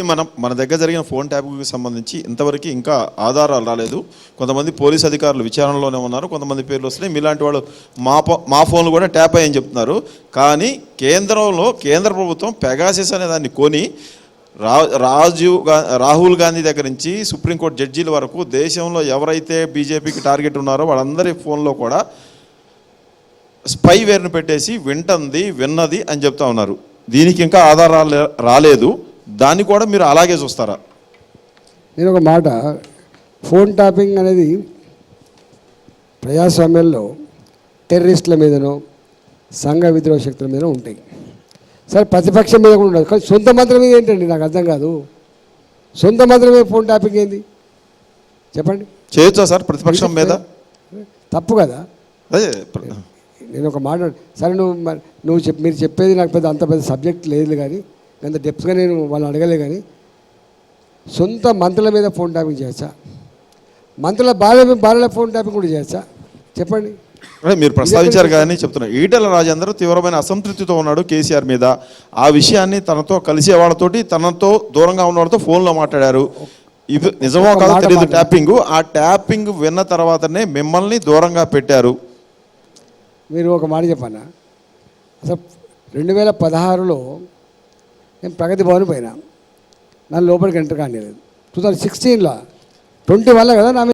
మనం మన దగ్గర జరిగిన ఫోన్ ట్యాపింగ్కి సంబంధించి ఇంతవరకు ఇంకా ఆధారాలు రాలేదు. కొంతమంది పోలీస్ అధికారులు విచారణలోనే ఉన్నారు కొంతమంది పేర్లు వస్తున్నాయి. మీలాంటి వాళ్ళు మా ఫో- మా ఫోన్లు కూడా ట్యాప్ అయ్యని చెప్తున్నారు. కానీ కేంద్రంలో కేంద్ర ప్రభుత్వం పెగాసిస్ అనే దాన్ని కొని రా రాజీవ్గా రాహుల్ గాంధీ దగ్గర నుంచి సుప్రీంకోర్టు జడ్జీల వరకు దేశంలో ఎవరైతే బీజేపీకి టార్గెట్ ఉన్నారో వాళ్ళందరి ఫోన్లో కూడా స్పై వేర్ను పెట్టేసి వింటుంది విన్నది అని చెప్తా ఉన్నారు. దీనికి ఇంకా ఆధారాలు రాలేదు. దాన్ని కూడా మీరు అలాగే చూస్తారా? నేను ఒక మాట ఫోన్ ట్యాపింగ్ అనేది ప్రజాస్వామ్యంలో టెర్రరిస్టుల మీదనో సంఘ విద్రోహ శక్తుల మీదనో ఉంటాయి. సరే ప్రతిపక్షం మీద కూడా ఉండదు. కానీ సొంత మంత్రం మీద ఏంటండి? నాకు అర్థం కాదు. సొంత మంత్రం మీద ఫోన్ ట్యాపింగ్ ఏంది? చెప్పండి. చేయొచ్చా సార్? ప్రతిపక్షం మీద? తప్పు కదా. అదే నేను ఒక మాట సరే నువ్వు మరి నువ్వు చెప్ మీరు చెప్పేది నాకు పెద్ద అంత పెద్ద సబ్జెక్ట్ లేదు కానీ అంత డెప్త్గా నేను వాళ్ళని అడగలే కానీ సొంత మంత్రుల మీద ఫోన్ ట్యాపింగ్ చేయొచ్చా మంత్రుల భార్య భార్యల ఫోన్ ట్యాపింగ్ కూడా చేయొచ్చా చెప్పండి. అదే మీరు ప్రస్తావించారు కానీ చెప్తున్నారు ఈటెల రాజేందర్ తీవ్రమైన అసంతృప్తితో ఉన్నాడు కేసీఆర్ మీద. ఆ విషయాన్ని తనతో కలిసే వాళ్ళతోటి తనతో దూరంగా ఉన్న వాళ్ళతో ఫోన్లో మాట్లాడారు. ఇది నిజమో కాదో తెలియదు. ట్యాపింగ్ ఆ ట్యాపింగ్ విన్న తర్వాతనే మిమ్మల్ని దూరంగా పెట్టారు. మీరు ఒక మాట చెప్పానా? అసలు రెండు వేల పదహారులో నేను ప్రగతి భవన్ పోయినా. నన్ను లోపలికి ఎంటర్ కానీ టూ థౌజండ్ సిక్స్టీన్లో ట్వంటీ వల్ల కదా నా